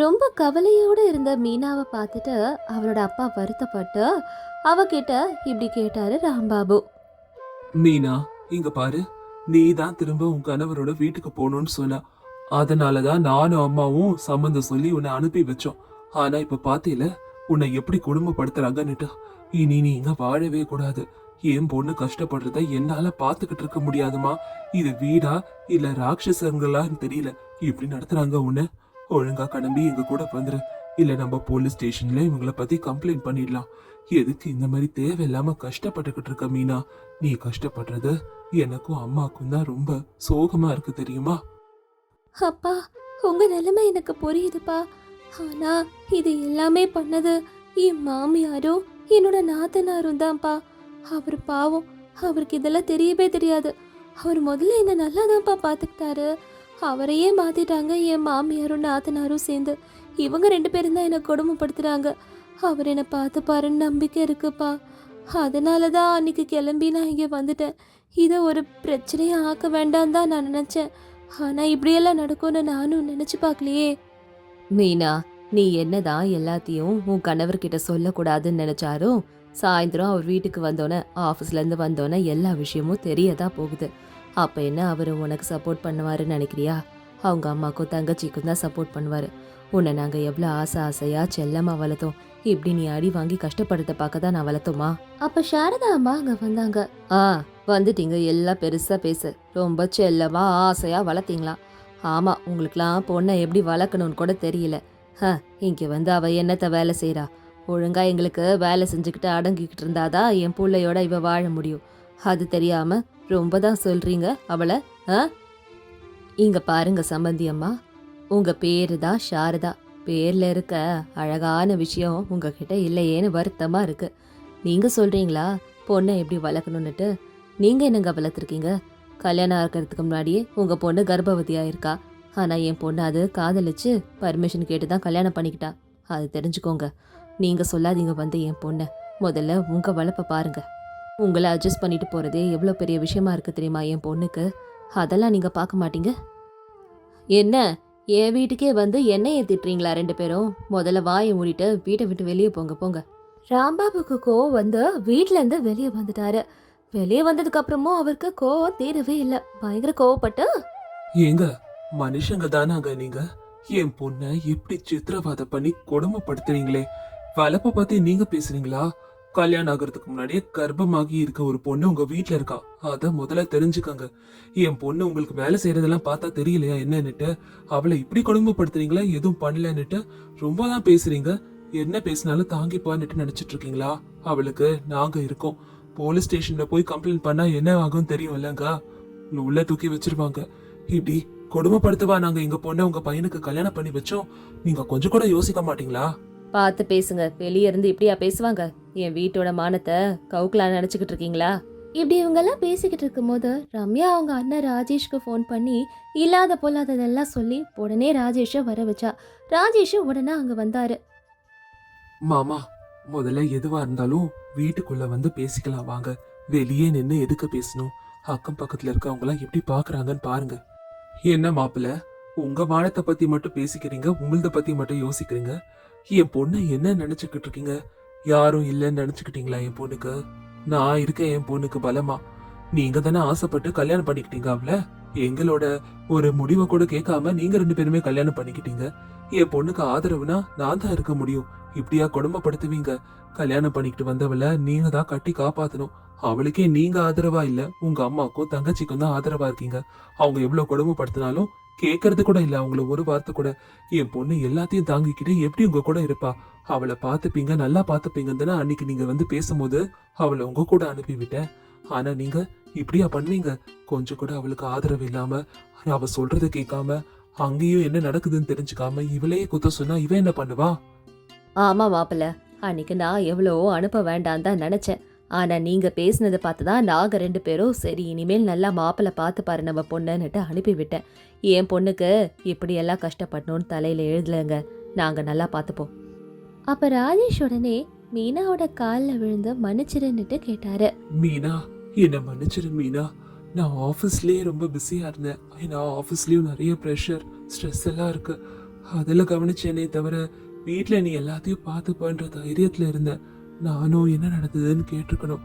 ரொம்ப கவலையோடு இருந்த மீனாவை பார்த்துட்டு அவரோட அப்பா வருத்தப்பட்டு அவகிட்ட இப்படி கேட்டாரு ராம்பாபு. மீனா இங்க பாரு. நீ தான் திரும்ப உன் கணவரோட வீட்டுக்கு போகணும்னு சொன்ன. அதனாலதான் நானும் அம்மாவும் சம்மந்தம் சொல்லி உன்னை அனுப்பி வச்சோம். ஆனா இப்ப பாத்தியில உன்னை எப்படி குடும்பப்படுத்துறாங்கன்னுட்டு. இனி நீ இங்க வாழவே கூடாது. என் பொண்ணு கஷ்டப்படுறத என்னால பாத்துக்கிட்டு இருக்க முடியாதுமா. இது வீடா இல்ல ராட்சசங்களான்னு தெரியல. இப்படி நடத்துறாங்க உன்னை. ஒழுங்கா கிளம்பி எங்க கூட வந்துரு. இல்ல நம்ம போலீஸ் ஸ்டேஷன்ல இவங்கள பத்தி கம்ப்ளைண்ட் பண்ணிடலாம். எதுக்கு இந்த மாதிரி தேவையில்லாம கஷ்டப்பட்டுக்கிட்டு இருக்க மீனா? நீ கஷ்டப்படுறது எனக்கும் அம்மாக்கும் தான் ரொம்ப சோகமா இருக்கு தெரியுமா? அப்பா உங்க நிலைமை எனக்கு புரியுதுப்பா. ஆனா இது எல்லாமே பண்ணது என் மாமியாரும் என்னோட நாத்தனாரும் தான்ப்பா. அவர் பாவம் அவருக்கு இதெல்லாம் தெரியவே தெரியாது. அவர் முதல்ல என்ன நல்லா தான்ப்பா பார்த்துக்கிட்டாரு. அவரையே மாத்திட்டாங்க என் மாமியாரும் நாத்தனாரும் சேர்ந்து. இவங்க ரெண்டு பேரும் தான் என்னை கொடுமைப்படுத்துறாங்க. அவர் என்னை பார்த்து பாருன்னு நம்பிக்கை இருக்குப்பா. அதனால தான் அன்னைக்கு கிளம்பி நான் இங்கே வந்துட்டேன். இதை ஒரு பிரச்சனையை ஆக்க வேண்டாம் தான் நான் நினச்சேன். ஆனால் இப்படியெல்லாம் நடக்கும்னு நானும் நினச்சி பார்க்கலையே. மீனா நீ என்னதான் எல்லாத்தையும் உன் கணவர்கிட்ட சொல்லக்கூடாதுன்னு நினைச்சாரோ சாயந்தரம் அவர் வீட்டுக்கு வந்தோன்னே ஆஃபீஸ்லேருந்து வந்தோன்னே எல்லா விஷயமும் தெரியதான் போகுது. அப்ப என்ன அவர் உனக்கு சப்போர்ட் பண்ணுவாருன்னு நினைக்கிறியா? அவங்க அம்மாக்கும் தங்கச்சிக்கும் தான் சப்போர்ட் பண்ணுவாரு. உன்னை நாங்க எவ்வளவு ஆசை ஆசையா செல்லமா வளர்த்தோம். இப்படி நீ அடி வாங்கி கஷ்டப்படுறத பார்க்க தான் நான் வளர்த்தோமா? அப்ப சாரதா அம்மா அங்க வந்தாங்க. ஆ வந்துட்டீங்க. எல்லாம் பெருசா பேசு. ரொம்ப செல்லமா ஆசையா வளர்த்தீங்களா? ஆமா உங்களுக்குலாம் பொண்ணை எப்படி வளர்க்கணும்னு கூட தெரியல. ஹ இங்க வந்து அவ என்னத்த வேலை செய்றா? ஒழுங்கா எங்களுக்கு வேலை செஞ்சுக்கிட்டு அடங்கிக்கிட்டு இருந்தாதான் என் பிள்ளையோட இவ வாழ முடியும். அது தெரியாம ரொம்ப தான் சொல்றீங்க அவளை ஆ? இங்க பாருங்க சம்பந்தி அம்மா. உங்க பேரு தான் சாரதா. பேர்ல இருக்க அழகான விஷயம் உங்ககிட்ட இல்லையேன்னு வருத்தமா இருக்கு. நீங்க சொல்றீங்களா? பொண்ணை எப்படி வளர்க்கணும்னுட்டு. நீங்க என்னங்க வளர்த்துருக்கீங்க? கல்யாணம் ஆகிறதுக்கு முன்னாடியே உங்க பொண்ணு கர்ப்பவதியா இருக்கா ஆனா என் பொண்ணு அது காதலிச்சு பர்மிஷன் கேட்டு தான் கல்யாணம் பண்ணிக்கிட்டா. அது தெரிஞ்சுக்கோங்க. நீங்க சொல்லாதீங்க வந்து என் பொண்ணை. முதல்ல உங்க வளர்ப்பை பாருங்க. உங்களை அட்ஜஸ்ட் பண்ணிட்டு போகிறதே எவ்வளோ பெரிய விஷயமா இருக்குது தெரியுமா என் பொண்ணுக்கு? அதெல்லாம் நீங்கள் பார்க்க மாட்டீங்க? என்ன? என் வீட்டுக்கே வந்து என்னையை திட்டுறீங்களா ரெண்டு பேரும்? முதல்ல வாயை மூடிட்டு வீட்டை விட்டு வெளியே போங்க போங்க. ராம்பாபுக்கு கோவம் வந்து வீட்டிலேருந்து வெளியே வந்துட்டாரு. வெளியே வந்ததுக்கப்புறமும் அவருக்கு கோவம் தீரவே இல்லை. பயங்கர கோவப்பட்டு ஏங்க மனுஷங்க தானாங்க நீங்க. என் பொண்ணை எப்படி சித்திரவதை பண்ணி கொடுமைப்படுத்துறீங்களே. வளப்பை பத்தி நீங்க பேசுறீங்களா? கல்யாணம் ஆகிறதுக்கு முன்னாடியே கர்ப்பமாகி இருக்க ஒரு பொண்ணு உங்க வீட்டில் இருக்கா? அதை முதல்ல தெரிஞ்சுக்கங்க. என் பொண்ணு உங்களுக்கு வேலை செய்யறதெல்லாம் பார்த்தா தெரியலையா என்னன்னுட்டு? அவளை இப்படி கொடுமைப்படுத்துறீங்களா? எதுவும் பண்ணலன்னுட்டு ரொம்ப தான் பேசுறீங்க. என்ன பேசினாலும் தாங்கிப்பான்னுட்டு நினைச்சிட்டு இருக்கீங்களா அவளுக்கு நாங்க இருக்கோம். போலீஸ் ஸ்டேஷன்ல போய் கம்ப்ளைண்ட் பண்ணா என்ன ஆகும் தெரியும் இல்லைங்க? உள்ள தூக்கி வச்சிருவாங்க. இப்படி கொடுமைப்படுத்துவா நாங்க எங்க பொண்ணை உங்க பையனுக்கு கல்யாணம் பண்ணி வச்சோம்? நீங்க கொஞ்சம் கூட யோசிக்க மாட்டீங்களா? பார்த்து பேசுங்க. வெளியே இருந்து இப்படியா பேசுவாங்க? என் வீட்டோட மானத்தை கவுக்கலாம் நினச்சிக்கிட்டு இருக்கீங்களா? இப்படி இவங்கெல்லாம் பேசிக்கிட்டு இருக்கும்போது ரம்யா அவங்க அண்ணன் ராஜேஷ்க்கு ஃபோன் பண்ணி இல்லாத பொல்லாததெல்லாம் சொல்லி உடனே ராஜேஷை வர வச்சா. ராஜேஷ் உடனே அங்கே வந்தாரு. மாமா முதல்ல எதுவா இருந்தாலும் வீட்டுக்குள்ள வந்து பேசிக்கலாம் வாங்க. வெளியே நின்னு எதுக்கு பேசணும்? அக்கம் பக்கத்துல இருக்கவங்க எல்லாம் எப்படி பாக்குறாங்கன்னு பாருங்க. என்ன மாப்பிள்ள உங்க வாழத்தை பத்தி மட்டும் பேசிக்கிறீங்க உங்களத பத்தி மட்டும் யோசிக்கிறீங்க? என் பொண்ணு என்ன நினைச்சுக்கிட்டு இருக்கீங்க? யாரும் இல்லைன்னு நினச்சிக்கிட்டீங்களா என் பொண்ணுக்கு? நான் இருக்கேன் என் பொண்ணுக்கு பலமா. நீங்க தானே ஆசைப்பட்டு கல்யாணம் பண்ணிக்கிட்டீங்க எங்களோட ஒரு முடிவை கூட கேட்காம நீங்க ரெண்டு பேருமே கல்யாணம் பண்ணிக்கிட்டீங்க. என் பொண்ணுக்கு ஆதரவுனா நான் தான் இருக்க முடியும். இப்படியா குடும்பப்படுத்துவீங்க கல்யாணம் பண்ணிக்கிட்டு வந்தவளை நீங்க தான் கட்டி காப்பாத்தணும். அவளுக்கே நீங்க ஆதரவா இல்ல உங்க அம்மாக்கும் தங்கச்சிக்கும் தான் ஆதரவா இருக்கீங்க. அவங்க எவ்வளவு கொடுமைப்படுத்தினாலும் கேட்கறது கூட இல்ல அவங்கள ஒரு வார்த்தை கூட. என் பொண்ணு எல்லாத்தையும் தாங்கிக்கிட்டு எப்படி உங்க கூட இருப்பா. அவளை பார்த்துப்பீங்க நல்லா பார்த்துப்பீங்கன்னு அன்னைக்கு நீங்க வந்து பேசும்போது அவளை உங்க கூட அனுப்பி விட்டேன் ஆனா நீங்க இப்படியா பண்ணுவீங்க? கொஞ்சம் கூட அவளுக்கு ஆதரவு இல்லாம அவ சொல்றதை கேட்காம அங்கேயும் என்ன நடக்குதுன்னு தெரிஞ்சுக்காம இவளையே குத்த சொன்னா இவன் என்ன பண்ணுவா? ஆமாம் மாப்பிள்ள அன்னைக்கு நான் எவ்வளவோ அனுப்ப வேண்டாம் தான் நினச்சேன். ஆனால் நீங்கள் பேசுனதை பார்த்து தான் நாங்கள் ரெண்டு பேரும் சரி இனிமேல் நல்லா மாப்பிள்ளை பார்த்து பாரு நம்ம பொண்ணுன்னுட்டு அனுப்பி விட்டேன். என் பொண்ணுக்கு இப்படியெல்லாம் கஷ்டப்படணும்னு தலையில் எழுதலைங்க. நாங்கள் நல்லா பார்த்துப்போம். அப்போ ராஜேஷ் உடனே மீனாவோட காலில் விழுந்து மன்னிச்சிருன்னுட்டு கேட்டாரு. மீனா? என்ன மன்னிச்சிரு மீனா. நான் ஆஃபீஸ்லேயே ரொம்ப பிஸியாக இருந்தேன். ஏன்னா ஆஃபீஸ்லேயும் நிறைய ப்ரெஷர் ஸ்ட்ரெஸ் எல்லாம் இருக்குது அதில் கவனிச்சேனே தவிர வீட்டில் நீ எல்லாத்தையும் பார்த்துப்பன்ற தைரியத்தில் இருந்தேன். நானும் என்ன நடந்ததுன்னு கேட்டிருக்கணும்.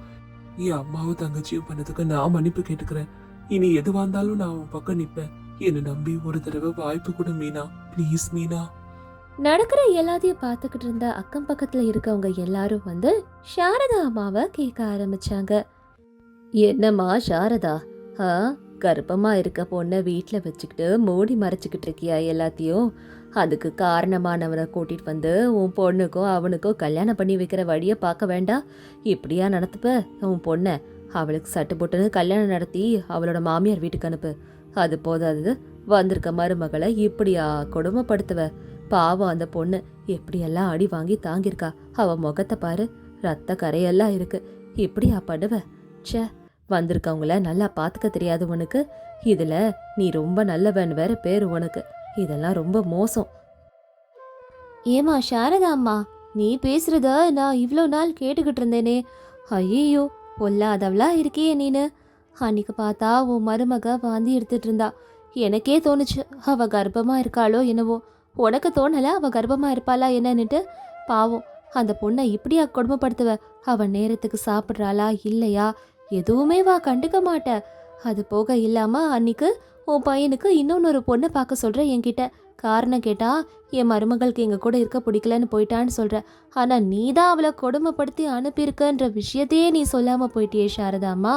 என் அம்மாவும் தங்கச்சியும் பண்ணதுக்கு நான் மன்னிப்பு கேட்டுக்கிறேன். இனி எதுவாக இருந்தாலும் நான் உன் பக்கம் நிப்பேன். என்னை நம்பி ஒரு தடவை வாய்ப்பு கொடு மீனா. ப்ளீஸ் மீனா. நடக்கிற எல்லாத்தையும் பார்த்துக்கிட்டு இருந்த அக்கம் பக்கத்துல இருக்கவங்க எல்லாரும் வந்து சாரதா அம்மாவை கேட்க ஆரம்பிச்சாங்க. என்னம்மா சாரதா? ஆ? கர்ப்பமாக இருக்க பொண்ணை வீட்டில் வச்சுக்கிட்டு மூடி மறைச்சிக்கிட்டு இருக்கியா எல்லாத்தையும்? அதுக்கு காரணமானவனை கூட்டிகிட்டு வந்து உன் பொண்ணுக்கோ அவனுக்கோ கல்யாணம் பண்ணி வைக்கிற வழியை பார்க்க வேண்டாம். இப்படியா நடத்துப்ப? உன் பொண்ணை. அவளுக்கு சட்டு போட்டுன்னு கல்யாணம் நடத்தி அவளோட மாமியார் வீட்டுக்கு அனுப்பு. அது போதாது. வந்திருக்க மருமகளை இப்படியா கொடுமைப்படுத்துவ? பாவம் அந்த பொண்ணு. எப்படியெல்லாம் அடி வாங்கி தாங்கியிருக்கா? அவள் முகத்தை பாரு. ரத்த கரையெல்லாம் இருக்கு. இப்படியா பண்ணுவ? ச்சே. வந்திருக்கவங்கள நல்லா பார்த்துக்க தெரியாது உனக்கு. இதில் நீ ரொம்ப நல்லவன் வேற பேர் உனக்கு. இதெல்லாம் ரொம்ப மோசம். ஏமா சாரதா அம்மா நீ பேசுறத நான் இவ்வளோ நாள் கேட்டுக்கிட்டு இருந்தேனே. ஐயோ பொல்லாதவளா இருக்கியே நீனு. அன்னைக்கு பார்த்தா உன் மருமக வாந்தி எடுத்துட்டு இருந்தா. எனக்கே தோணுச்சு அவ கர்ப்பமா இருக்காளோ என்னவோ. உனக்கு தோணல அவ கர்ப்பமா இருப்பாளா என்னன்னுட்டு? பாவம் அந்த பொண்ணை இப்படியா கொடுமைப்படுத்துவ? அவன் நேரத்துக்கு சாப்பிட்றாளா இல்லையா? எதுவுமே வா கண்டுக்க மாட்ட. அது போக இல்லாம அன்னைக்கு உன் பையனுக்கு இன்னொன்னொரு பொண்ணை பார்க்க சொல்ற என்கிட்ட. காரணம் கேட்டா என் மருமகளுக்கு எங்க கூட இருக்க பிடிக்கலன்னு போயிட்டான்னு சொல்ற. ஆனா நீ தான் அவளை கொடுமைப்படுத்தி அனுப்பியிருக்கன்ற விஷயத்தையே நீ சொல்லாம போயிட்டியே சாரதாம்மா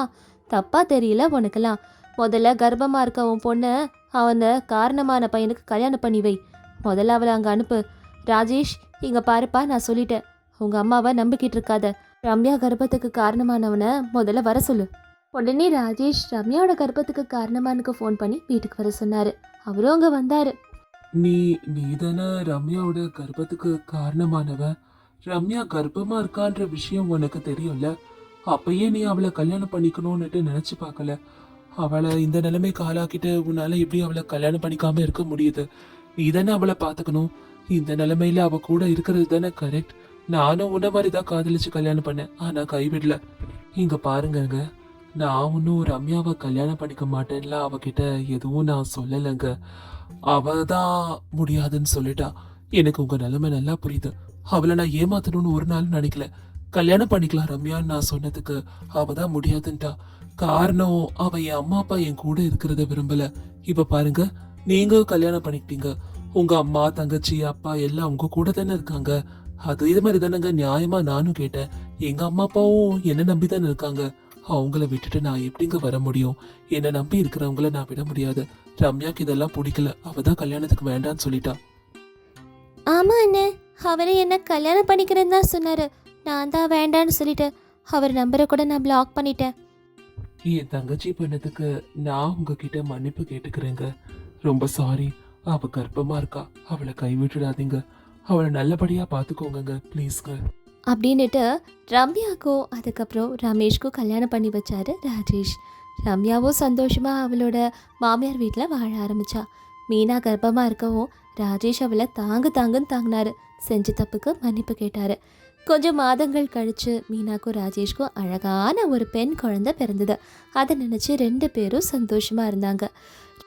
தப்பா தெரியல உனக்கெல்லாம். முதல்ல கர்ப்பமா இருக்க உன் பொண்ணை அவனை காரணமான பையனுக்கு கல்யாணம் பண்ணி வை. முதல்ல அவளை அங்கே அனுப்பு. ராஜேஷ் இங்கே பாருப்பா நான் சொல்லிட்டேன். உங்கள் அம்மாவை நம்பிக்கிட்டு இருக்காத. ரம்யா கர்ப்பத்துக்கு காரணமானவனை முதல்ல வர சொல்லு. உடனே ராஜேஷ் ரம்யாவோட கர்ப்பத்துக்கு காரணமானுக்கு ஃபோன் பண்ணி வீட்டுக்கு வர சொன்னாரு. அவரும் அங்க வந்தாரு. நீ நீதானே ரம்யாவோட கர்ப்பத்துக்கு காரணமானவ? ரம்யா கர்ப்பமா இருக்கான்ற விஷயம் உனக்கு தெரியும்ல? அப்பயே நீ அவளை கல்யாணம் பண்ணிக்கணும்னுட்டு நினைச்சு பார்க்கல. அவளை இந்த நிலைமைக்கு ஆளாக்கிட்டு உன்னால எப்படி அவளை கல்யாணம் பண்ணிக்காம இருக்க முடியுது? நீ தானே அவளை பார்த்துக்கணும். இந்த நிலைமையில அவ கூட இருக்கிறது தானே கரெக்ட் நானும் உன்ன மாதிரி தான் காதலிச்சு கல்யாணம் பண்ணேன். ஆனால் கைவிடல. இங்க பாருங்கங்க. நான் ஒன்றும் ரம்யாவை கல்யாணம் பண்ணிக்க மாட்டேன்ல. அவகிட்ட எதுவும் நான் சொல்லலைங்க. அவ தான் முடியாதுன்னு சொல்லிட்டா. எனக்கு உங்க நிலைமை நல்லா புரியுது. அவளை நான் ஏமாத்தணும்னு ஒரு நாள் நினைக்கல. கல்யாணம் பண்ணிக்கலாம் ரம்யான்னு நான் சொன்னதுக்கு அவ தான் முடியாதுன்ட்டா. காரணம் அவ என் அம்மா அப்பா என் கூட இருக்கிறத விரும்பல. இப்ப பாருங்க நீங்களும் கல்யாணம் பண்ணிக்கிட்டீங்க. உங்க அம்மா தங்கச்சி அப்பா எல்லாம் உங்க கூட தானே இருக்காங்க. அது இது மாதிரி தானேங்க நியாயமா நானும் கேட்டேன். எங்க அம்மா அப்பாவும் என்ன நம்பி தானே இருக்காங்க. அவங்கள விட்டுட்டு நான் எப்படிங்க வர முடியும்? என்னை நம்பி இருக்கிறவங்கள நான் விட முடியாது. ரம்யாக்கு இதெல்லாம் பிடிக்கல. அவ தான் கல்யாணத்துக்கு வேண்டான்னு சொல்லிட்டா. ஆமா அண்ணே. அவரே என்ன கல்யாணம் பண்ணிக்கிறேன்னு தான் சொன்னாரு. நான் தான் வேண்டான்னு சொல்லிட்டேன். அவர் நம்பரை கூட நான் பிளாக் பண்ணிட்டேன். என் தங்கச்சி பண்ணதுக்கு நான் உங்ககிட்ட மன்னிப்பு கேட்டுக்கிறேங்க. ரொம்ப சாரி அவ கர்ப்பமா இருக்கா? அவளை கைவிட்டுடாதீங்க. அவளை நல்லபடியா பாத்துக்கோங்க ப்ளீஸ்ங்க. அப்படின்னுட்டு ரம்யாக்கும் அதுக்கப்புறம் ரமேஷ்க்கும் கல்யாணம் பண்ணி வச்சாரு ராஜேஷ். ரம்யாவும் சந்தோஷமா அவளோட மாமியார் வீட்டில் வாழ ஆரம்பிச்சா. மீனா கர்ப்பமா இருக்கவும் ராஜேஷ் அவளை தாங்கு தாங்குன்னு தாங்கினாரு. செஞ்ச தப்புக்கு மன்னிப்பு கேட்டாரு. கொஞ்சம் மாதங்கள் கழிச்சு மீனாக்கும் ராஜேஷ்க்கும் அழகான ஒரு பெண் குழந்தை பிறந்தது. அதை நினச்சி ரெண்டு பேரும் சந்தோஷமாக இருந்தாங்க.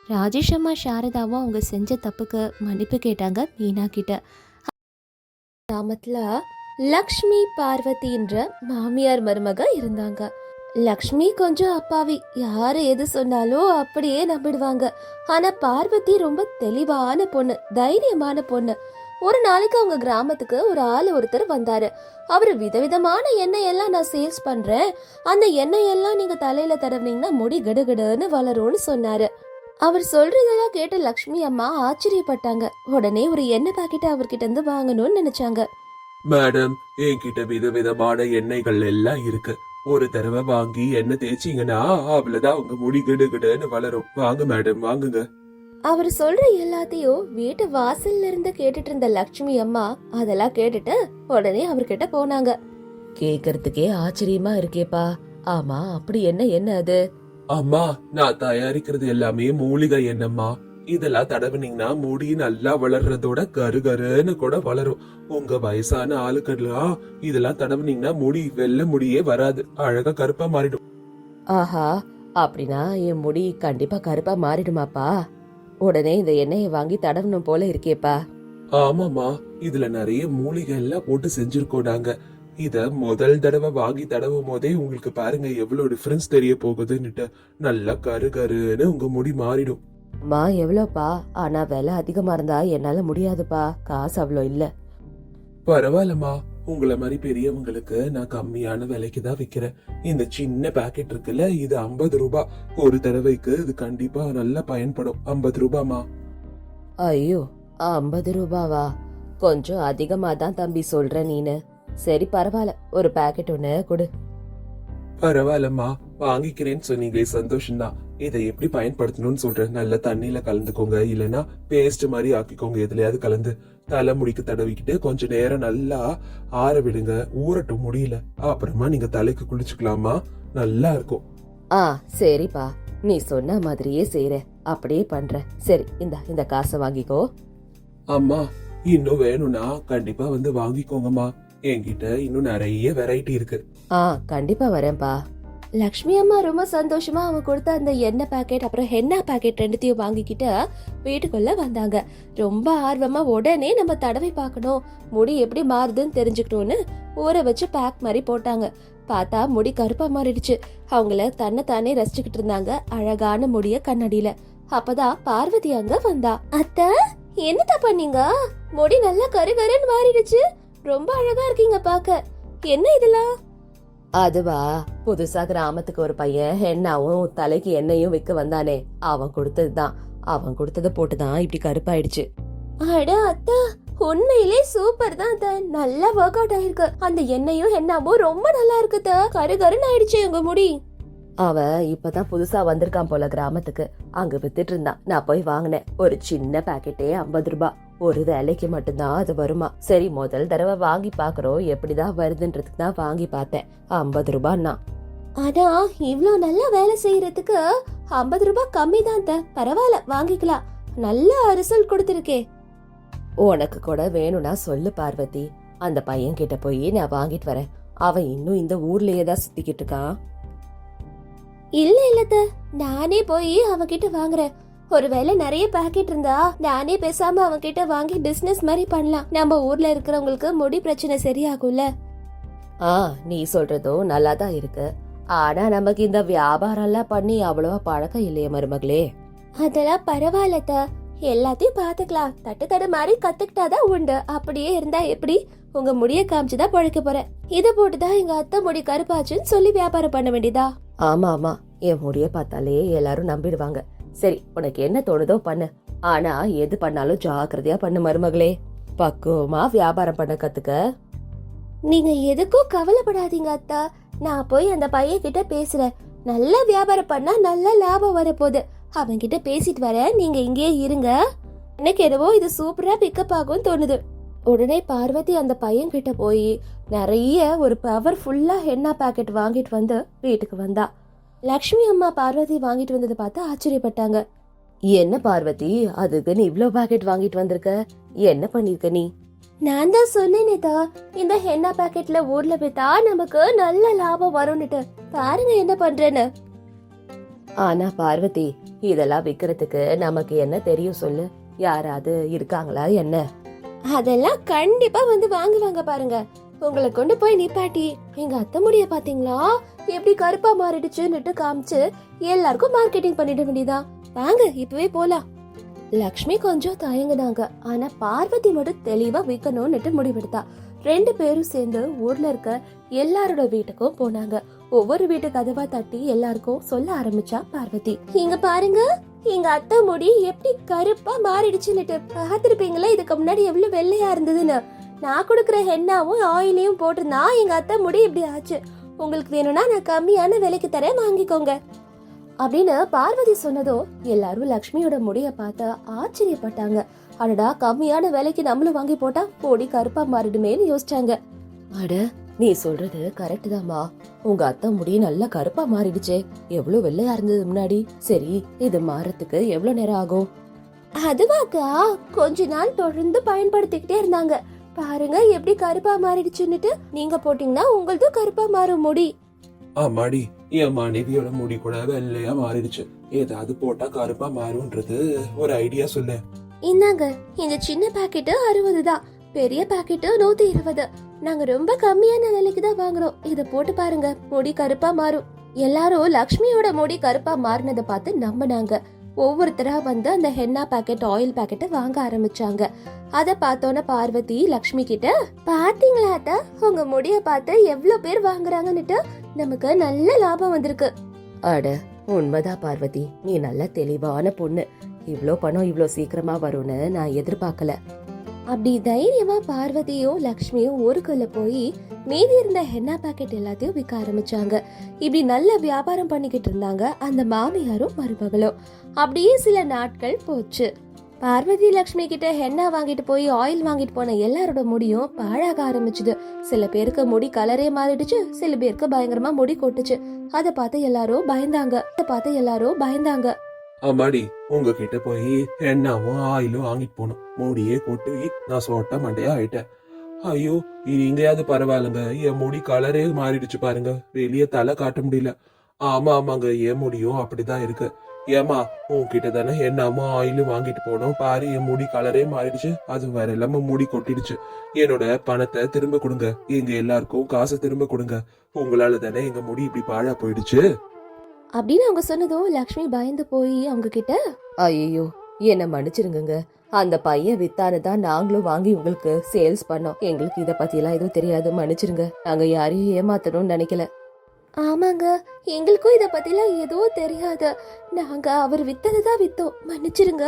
ராஜேஷ் அம்மா சாரதாவும் அவங்க செஞ்ச தப்புக்கு மன்னிப்பு கேட்டாங்க மீனா கிட்ட. கிராமத்தில் லக்ஷ்மி பார்வதின்ற மாமியார் மருமக இருந்தாங்க. லக்ஷ்மி கொஞ்சம் அப்பாவி. யாரு எது சொன்னாலும் அப்படியே நம்பிடுவாங்க. ஆனா பார்வதி ரொம்ப தெளிவான பொண்ணு தைரியமான பொண்ணு. ஒரு நாளைக்கு அவங்க கிராமத்துக்கு ஒரு ஆள் ஒருத்தர் வந்தாரு. அவர் விதவிதமான எண்ணெய் எல்லாம் நான் சேல்ஸ் பண்றேன். அந்த எண்ணெய் எல்லாம் நீங்க தலையில தடவினீங்கன்னா முடி கிடுகிடுன்னு வளரும்னு சொன்னாரு. அவர் சொல்றதெல்லாம் கேட்ட லக்ஷ்மி அம்மா ஆச்சரியப்பட்டாங்க. உடனே ஒரு எண்ணெய் பாக்கெட் அவர்கிட்ட இருந்து வாங்கணும்னு நினைச்சாங்க. மேடம் என்கிட்ட விதவிதமான எண்ணெய்கள் எல்லாம் இருக்கு. ஒரு தடவை வாங்கி எண்ணெய் தேய்ச்சிங்கன்னா அவ்வளவுதான் உங்க முடி கிடுகிடுன்னு வளரும். வாங்க மேடம் வாங்குங்க. அவர் சொல்ற எல்லாத்தையும் வீட்டு வாசல்ல இருந்து கேட்டுட்டு இருந்த லக்ஷ்மி அம்மா அதெல்லாம் கேட்டுட்டு உடனே அவர்கிட்ட போனாங்க. கேக்குறதுக்கே ஆச்சரியமா இருக்கேப்பா. ஆமா அப்படி என்ன என்ன அது? அம்மா நான் தயாரிக்கிறது எல்லாமே மூலிகை எண்ணெய்மா இதெல்லாம் தடவுனீங்கன்னா முடி நல்லா வளர்றதோட கரு கருன்னு கூட வளரும். உங்க வயசான ஆளுக்கெல்லாம் இதெல்லாம் தடவுனீங்கன்னா முடி வெள்ளை முடியே வராது. அழகா கருப்பா மாறிடும். ஆஹா அப்படின்னா என் முடி கண்டிப்பா கருப்பா மாறிடுமாப்பா. உடனே இந்த எண்ணெயை வாங்கி தடவணும் போல இருக்கேப்பா. ஆமாமா இதுல நிறைய மூலிகை எல்லாம் போட்டு செஞ்சிருக்கோம் நாங்க. இத முதல் தடவை வாங்கி தடவும் போதே உங்களுக்கு பாருங்க எவ்வளவு டிஃபரன்ஸ் தெரிய போகுதுன்னுட்டு. நல்லா கரு கருன்னு உங்க முடி மாறிடும். மா எவ்வளோப்பா? ஆனா விலை அதிகமா இருந்தா என்னால முடியாதுப்பா. காசு அவ்வளோ இல்ல. பரவாயில்லம்மா. உங்களை மாதிரி பெரியவங்களுக்கு நான் கம்மியான விலைக்கு தான் விக்கிறேன். இந்த சின்ன பாக்கெட் இருக்குல்ல இது ஐம்பது ரூபாய் ஒரு தடவைக்கு இது கண்டிப்பா நல்லா பயன்படும். ஐம்பது ரூபாமா ஐயோ ஐம்பது ரூபாவா? கொஞ்சம் அதிகமா தான் தம்பி சொல்ற நீனு. சரி பரவாயில்ல. ஒரு பாக்கெட் ஒண்ணு கொடு. பரவாயில்லம்மா. வாங்கிக்கிறேன்னு சொன்னீங்களே சந்தோஷம் தான் இதை எப்படி பயன்படுத்தணும்னு சொல்றேன் நல்ல தண்ணியில கலந்துக்கோங்க. இல்லைன்னா பேஸ்ட் மாதிரி ஆக்கிக்கோங்க. எதுலயாவது கலந்து தலைமுடிக்கு தடவிக்கிட்டு கொஞ்ச நேரம் நல்லா ஆற விடுங்க. ஊறட்டும் முடியல. அப்புறமா நீங்க தலைக்கு குளிச்சுக்கலாமா? நல்லா இருக்கும். ஆ சரிப்பா. நீ சொன்ன மாதிரியே செய்யறேன் அப்படியே பண்றேன் சரி இந்த இந்த காசை வாங்கிக்கோ. அம்மா இன்னும் வேணும்னா கண்டிப்பா வந்து வாங்கிக்கோங்கம்மா. என்கிட்ட இன்னும் நிறைய வெரைட்டி இருக்கு. ஆ கண்டிப்பா வரேன்ப்பா. லக்ஷ்மி அம்மா ரொம்ப சந்தோஷமா அவங்க கொடுத்த அந்த எண்ணெய் பாக்கெட் அப்புறம் ஹென்னா பாக்கெட் ரெண்டுத்தையும் வாங்கிக்கிட்டு வீட்டுக்குள்ள வந்தாங்க. ரொம்ப ஆர்வமா உடனே நம்ம தடவை பார்க்கணும். முடி எப்படி மாறுதுன்னு தெரிஞ்சுக்கணும்னு ஊற வச்சு பேக் மாதிரி போட்டாங்க. பார்த்தா முடி கருப்பா மாறிடுச்சு. அவங்கள தன்னைத்தானே ரசிச்சுக்கிட்டு இருந்தாங்க அழகான முடிய கண்ணாடியில. அப்பதான் பார்வதி அங்க வந்தா. அத்த என்னத்தா பண்ணீங்க முடி நல்லா கரு கருன்னு மாறிடுச்சு. ரொம்ப அழகா இருக்கீங்க பாக்க. என்ன இதெல்லாம்? அதுவா புதுசா கிராமத்துக்கு ஒரு பையன் ஹென்னாவும் தலைக்கு எண்ணெயும் விற்க வந்தானே. அவன் கொடுத்ததுதான். அவன் கொடுத்ததை போட்டுதான் இப்படி கருப்பாயிடுச்சு. அட அத்தா உண்மையிலே சூப்பர் தான் அத்தை. நல்லா ஒர்க் அவுட் ஆயிருக்கு. அந்த எண்ணெயும் எண்ணாவும் ரொம்ப நல்லா இருக்குது கரு கருன்னு ஆயிடுச்சு உங்க முடி. அவன் இப்பதான் புதுசா வந்திருக்கான் போல கிராமத்துக்கு. அங்க வித்துட்டு இருந்தான். நான் போய் வாங்கினேன். ஒரு சின்ன பாக்கெட்டே ஐம்பது ரூபாய். ஒரு வேலைக்கு மட்டும்தான் அது வருமா? சரி முதல் தடவை வாங்கி பாக்குறோம் எப்படிதான் வருதுன்றதுக்கு தான் வாங்கி பார்த்தேன். ஐம்பது ரூபான்னா? ஆனா இவ்ளோ நல்லா வேலை செய்யறதுக்கு ஐம்பது ரூபாய் கம்மி தான் பரவாயில்ல வாங்கிக்கலாம். நல்ல ரிசல்ட் கொடுத்துருக்கே. உனக்கு கூட வேணும்னா சொல்லு பார்வதி. அந்த பையன் கிட்ட போய் நான் வாங்கிட்டு வரேன். அவன் இன்னும் இந்த ஊர்லயே தான் சுத்திக்கிட்டு இருக்கான். இல்ல இல்ல அத்தை. நானே போய் அவன்கிட்ட வாங்குறேன். ஒருவேளை நிறைய பாக்கெட் இருந்தா நானே பேசாம அவன்கிட்ட வாங்கி பிசினஸ் மாதிரி பண்ணலாம். நம்ம ஊர்ல இருக்கிறவங்களுக்கு முடி பிரச்சனை சரியாகும்ல. ஆ நீ சொல்றதும் நல்லா தான் இருக்கு. ஆனா நமக்கு இந்த வியாபாரம் எல்லாம் பண்ணி அவ்வளவா பழக்கம் இல்லையே மருமகளே. அதெல்லாம் பரவாயில்ல அத்தை. எல்லாத்தையும் பாத்துக்கலாம் தட்டு தடு மாதிரி கத்துக்கிட்டாதான் உண்டு. அப்படியே இருந்தா எப்படி? உங்க முடிய காமிச்சுதான் பழைக்க போறேன். இத போட்டுதான் எங்க அத்தை முடி கருப்பாச்சுன்னு சொல்லி வியாபாரம் பண்ண வேண்டியதா? ஆமா ஆமா. என் முடிய பார்த்தாலே எல்லாரும் நம்பிடுவாங்க. சரி உனக்கு என்ன தோணுதோ பண்ணு. ஆனா எது பண்ணாலும் ஜாக்கிரதையா பண்ணு மருமகளே. பக்குவமா வியாபாரம் பண்ண கத்துக்க. நீங்க எதுக்கும் கவலைப்படாதீங்க அத்தா. நான் போய் அந்த பையன் கிட்ட பேசுறேன். நல்ல வியாபாரம் பண்ணா நல்ல லாபம் வரப்போகுது. அவன் கிட்ட பேசிட்டு வரேன் நீங்க இங்கேயே இருங்க. எனக்கு என்னவோ இது சூப்பரா பிக்கப் ஆகும் தோணுது. உடனே பார்வதி அந்த பையன் கிட்ட போய் நிறைய ஒரு பவர்ஃபுல்லா ஹென்னா பாக்கெட் வாங்கிட்டு வந்து வீட்டுக்கு வந்தா. லக்ஷ்மி அம்மா பார்வதி வாங்கிட்டு வந்ததை பார்த்து ஆச்சரியப்பட்டாங்க. என்ன பார்வதி அதுக்கு நீ இவ்ளோ பாக்கெட் வாங்கிட்டு வந்திருக்க? என்ன பண்ணிருக்க நீ? நான் தான் சொன்னேனேதா இந்த ஹென்னா பாக்கெட்ல ஊர்ல வித்தா நமக்கு நல்ல லாபம் வரும்னுட்டு. பாருங்க என்ன பண்றேன்னு. ஆனா பார்வதி இதெல்லாம் விக்கிறதுக்கு நமக்கு என்ன தெரியும் சொல்லு? யாராவது இருக்காங்களா என்ன? அதெல்லாம் கண்டிப்பா வந்து வாங்குவாங்க பாருங்க. உங்களை கொண்டு போய் நிப்பாட்டி எங்க அத்தை முடிய பாத்தீங்களா? எப்படி கருப்பா மாறிடுச்சுன்னுட்டு காமிச்சு எல்லாருக்கும் மார்க்கெட்டிங் பண்ணிட வேண்டியதா? வாங்க இப்பவே போலாம். லக்ஷ்மி கொஞ்சம் தயங்குனாங்க. ஆனா பார்வதி மட்டும் தெளிவா விற்கணும்னுட்டு முடிவெடுத்தா. ரெண்டு பேரும் சேர்ந்து ஊர்ல இருக்க எல்லாரோட வீட்டுக்கும் போனாங்க. ஒவ்வொரு வீட்டு கதவா தட்டி எல்லாருக்கும் சொல்ல ஆரம்பிச்சா பார்வதி. இங்க பாருங்க எங்க அத்தை முடி எப்படி கருப்பா மாறிடுச்சுன்னுட்டு. பார்த்திருப்பீங்களா? இதுக்கு முன்னாடி எவ்வளவு வெள்ளையா இருந்ததுன்னு. நான் கொடுக்குற ஹென்னாவும் ஆயிலையும் போட்டிருந்தா எங்க அத்தை முடி இப்படி ஆச்சு. உங்களுக்கு வேணும்னா நான் கம்மியான விலைக்கு தரேன் வாங்கிக்கோங்க. அப்படின்னு பார்வதி சொன்னதோ எல்லாரும் லக்ஷ்மியோட முடிய பார்த்து ஆச்சரியப்பட்டாங்க. அடடா கம்மியான விலைக்கு நம்மளும் வாங்கி போட்டா பொடி கருப்பா மாறிடுமேன்னு யோசிச்சாங்க. அட நீ சொல்றது கரெக்ட் தாமா உங்க அத்தை முடி நல்லா கருப்பா மாறிடுச்சே. எவ்வளவு வெள்ளையா இருந்தது முன்னாடி. சரி இது மாறத்துக்கு எவ்வளவு நேரம் ஆகும்? அதுவாக்கா கொஞ்ச நாள் தொடர்ந்து பயன்படுத்திக்கிட்டே இருந்தாங்க. பாருங்க எப்படி கருப்பா மாறிடுச்சுன்னுட்டு நீங்க போட்டீங்கன்னா உங்களதும் கருப்பா மாறும் முடி. ஆமாடி என் மனைவியோட முடி கூட வெள்ளையா மாறிடுச்சு. ஏதாவது போட்டா கருப்பா மாறும்ன்றது ஒரு ஐடியா சொல்லு. இந்தாங்க இந்த சின்ன பாக்கெட்டு அறுபது தான். பெரிய பாக்கெட்டு நூத்தி இருபது. நாங்க ரொம்ப கம்மியான விலைக்கு தான் வாங்குறோம். இத போட்டு பாருங்க முடி கருப்பா மாறும். எல்லாரும் லக்ஷ்மியோட முடி கருப்பா மாறினதை பார்த்து நம்பினாங்க. ஒவ்வொருத்தரா வந்து அந்த ஹென்னா பாக்கெட் ஆயில் பாக்கெட்டை வாங்க ஆரம்பிச்சாங்க. அத பார்த்தோன்னே பார்வதி லக்ஷ்மி கிட்ட பாத்தீங்களா அத்தா? உங்க முடிய பார்த்து எவ்வளவு பேர் வாங்குறாங்கன்னுட்டு நமக்கு நல்ல லாபம் வந்திருக்கு. அட உண்மைதான் பார்வதி. நீ நல்ல தெளிவான பொண்ணு. இவ்ளோ பணம் இவ்ளோ சீக்கிரமா வரும்னு நான் எதிர்பார்க்கல. அப்படி தைரியமா பார்வதியும் லக்ஷ்மியும் ஊருக்குள்ள போய் மீதி இருந்த ஹென்னா பாக்கெட் எல்லாத்தையும் விற்க ஆரம்பிச்சாங்க. இப்படி நல்ல வியாபாரம் பண்ணிக்கிட்டு இருந்தாங்க அந்த மாமியாரும் மருமகளும். அப்படியே சில நாட்கள் போச்சு. பார்வதி லக்ஷ்மி கிட்ட ஹென்னா வாங்கிட்டு போய் ஆயில் வாங்கிட்டு போன எல்லாரோட முடியும் பாழாக ஆரம்பிச்சுது. சில பேருக்கு முடி கலரே மாறிடுச்சு சில பேருக்கு பயங்கரமா முடி கொட்டுச்சு. அதை பார்த்து எல்லாரும் பயந்தாங்க. அதை பார்த்து எல்லாரும் பயந்தாங்க. அம்மாடி உங்ககிட்ட போய் எண்ணாவும் ஆயிலும் வாங்கிட்டு போனோம். மூடியே கொட்டி நான் சோட்ட மண்டையா ஆயிட்டேன். ஐயோ எங்கேயாவது பரவாயில்லைங்க. என் முடி கலரே மாறிடுச்சு பாருங்க. வெளியே தலை காட்ட முடியல. ஆமா ஆமாங்க. என் முடியும் அப்படிதான் இருக்கு. ஏமா உன்கிட்ட தானே என்னமோ ஆயிலும் வாங்கிட்டு போனோம். பாரு என் முடி கலரே மாறிடுச்சு. அது வேற இல்லாம முடி கொட்டிடுச்சு. என்னோட பணத்தை திரும்ப கொடுங்க. எங்க எல்லாருக்கும் காசை திரும்ப கொடுங்க. உங்களால தானே எங்க முடி இப்படி பாழா போயிடுச்சு? அப்படின்னு அவங்க சொன்னதும் லக்ஷ்மி பயந்து போய் அவங்க கிட்ட ஐயோ என்ன மன்னிச்சிருங்கங்க. அந்த பையன் வித்தானு தான் நாங்களும் வாங்கி உங்களுக்கு சேல்ஸ் பண்ணோம். எங்களுக்கு இத பத்தி எல்லாம் எதுவும் தெரியாது. மன்னிச்சிருங்க. நாங்க யாரையும் ஏமாத்தணும்னு நினைக்கல. ஆமாங்க. எங்களுக்கும் இத பத்திலாம் எதுவும் தெரியாது. நாங்க அவர் வித்ததை தான் வித்தோம். மன்னிச்சிருங்க.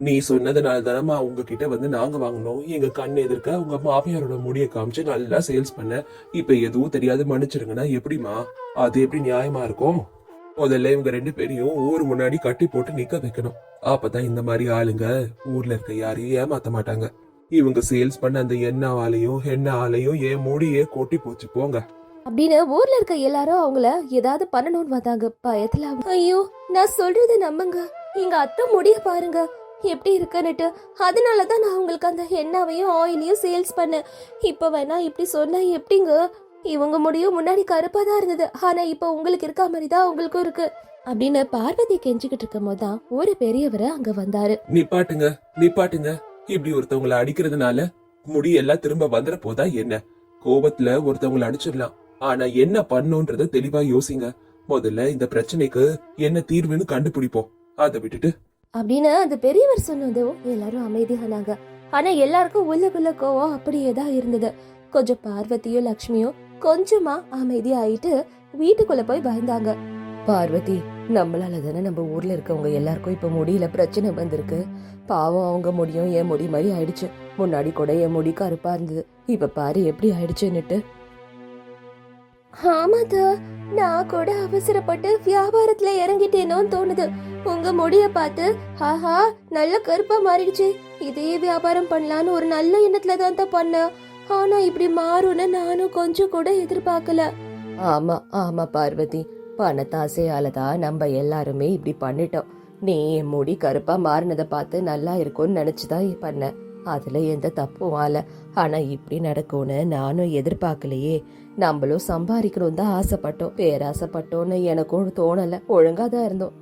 நீ சொன்னதுனால தானம்மா உங்ககிட்ட வந்து நாங்க வாங்கினோம். எங்க கண் எதிர்க்க உங்க மாமியாரோட முடிய காமிச்சு நல்லா சேல்ஸ் பண்ண. இப்ப எதுவும் தெரியாது. மன்னிச்சிருங்கன்னா எப்படிமா அது எப்படி நியாயமா இருக்கும்? முதல்ல இவங்க ரெண்டு பேரையும் ஊர் முன்னாடி கட்டி போட்டு நிக்க வைக்கணும். அப்பதான் இந்த மாதிரி ஆளுங்க ஊர்ல இருக்க யாரையும் ஏமாத்த மாட்டாங்க. இவங்க சேல்ஸ் பண்ண அந்த எண்ணெய் ஆலையும் எண்ணெய் ஆலையும் ஏன் முடியே கொட்டி போச்சு போங்க. அப்படின்னு ஊர்ல இருக்க எல்லாரும் அவங்கள ஏதாவது பண்ணணும்னு வந்தாங்க. பயத்துல ஐயோ நான் சொல்றத நம்புங்க. எங்க அத்தை முடிய பாருங்க. எப்படி இருக்குன்னுட்டு. அதனால தான் நான் உங்களுக்கு அந்த எண்ணெயையும் ஆயிலையும் சேல்ஸ் பண்ணேன். இப்போ வேணா இப்படி சொன்னா எப்படிங்க? இவங்க முடியும் முன்னாடி கருப்பா தான் இருந்தது. ஆனா இப்போ உங்களுக்கு இருக்க மாதிரி தான் உங்களுக்கும் இருக்கு. அப்படின்னு பார்வதி கெஞ்சிக்கிட்டு இருக்கும் போது தான் ஒரு பெரியவர் அங்க வந்தாரு. நிப்பாட்டுங்க நிப்பாட்டுங்க. இப்படி ஒருத்தவங்கள அடிக்கிறதுனால முடி எல்லாம் திரும்ப வந்துட போதா என்ன? கோபத்துல ஒருத்தவங்கள அடிச்சிடலாம். ஆனா என்ன பண்ணுன்றத தெளிவா யோசிங்க. முதல்ல இந்த பிரச்சனைக்கு என்ன தீர்வுன்னு கண்டுபிடிப்போம். அதை விட்டுட்டு. அப்படின்னு அந்த பெரியவர் சொன்னதும் எல்லாரும் அமைதியானாங்க. ஆனா எல்லாருக்கும் உள்ளுக்குள்ள கோவம் அப்படியே தான் இருந்தது. கொஞ்சம் பார்வதியும் லக்ஷ்மியும் கொஞ்சமா அமைதியாயிட்டு வீட்டுக்குள்ள போய் பயந்தாங்க. பார்வதி நம்மளால தானே நம்ம ஊர்ல இருக்கவங்க எல்லாருக்கும் இப்ப முடியல பிரச்சனை வந்திருக்கு. பாவம் அவங்க முடியும் என் முடி மாதிரி ஆயிடுச்சு. முன்னாடி கூட என் முடி கருப்பா இருந்தது. இப்ப பாரு எப்படி ஆயிடுச்சுன்னுட்டு. ஆமாதா நான் கூட அவசரப்பட்டு வியாபாரத்துல இறங்கிட்டேனோன்னு தோணுது. உங்க முடிய பார்த்து ஆஹா நல்ல கருப்பா மாறிடுச்சு. இதே வியாபாரம் பண்ணலான்னு ஒரு நல்ல எண்ணத்துல தான் தான் பண்ணேன். ஆனா இப்படி மாறும்னு நானும் கொஞ்சம் கூட எதிர்பார்க்கல. ஆமா ஆமா பார்வதி. பணத்தாசையால தான் நம்ம எல்லாருமே இப்படி பண்ணிட்டோம். நீ என் முடி கருப்பா மாறினதை பார்த்து நல்லா இருக்கும்னு நினைச்சுதான் பண்ண. அதுல எந்த தப்பும் ஆல. ஆனா இப்படி நடக்கும்னு நானும் எதிர்பார்க்கலையே. நம்மளும் சம்பாதிக்கணும் தான் ஆசைப்பட்டோம். பேராசைப்பட்டோன்னு எனக்கும் தோணல. ஒழுங்கா தான் இருந்தோம்.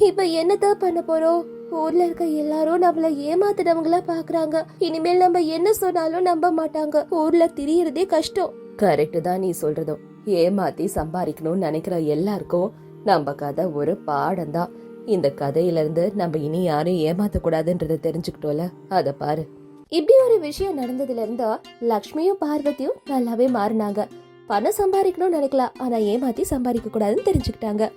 இப்ப என்னதான் பண்ண போறோம்? ஊர்ல இருக்க எல்லாரும் நம்மள ஏமாத்துனவங்களா பாக்குறாங்க. இனிமேல் நம்ம என்ன சொன்னாலும் நம்ப மாட்டாங்க. ஊர்ல திரியறதே கஷ்டம். கரெக்டு தான் நீ சொல்றதும். ஏமாத்தி சம்பாதிக்கணும்னு நினைக்கிற எல்லாருக்கும் நம்ம கதை ஒரு பாடம் தான். இந்த கதையில இருந்து நம்ம இனி யாரும் ஏமாத்த கூடாதுன்றத தெரிஞ்சுக்கிட்டோம்ல? அத பாரு. இப்படி ஒரு விஷயம் நடந்ததுல இருந்தா லக்ஷ்மியும் பார்வதியும் நல்லாவே மாறினாங்க. பணம் சம்பாதிக்கணும்னு நினைக்கலாம் ஆனா ஏமாத்தி சம்பாதிக்க கூடாதுன்னு தெரிஞ்சுக்கிட்டாங்க.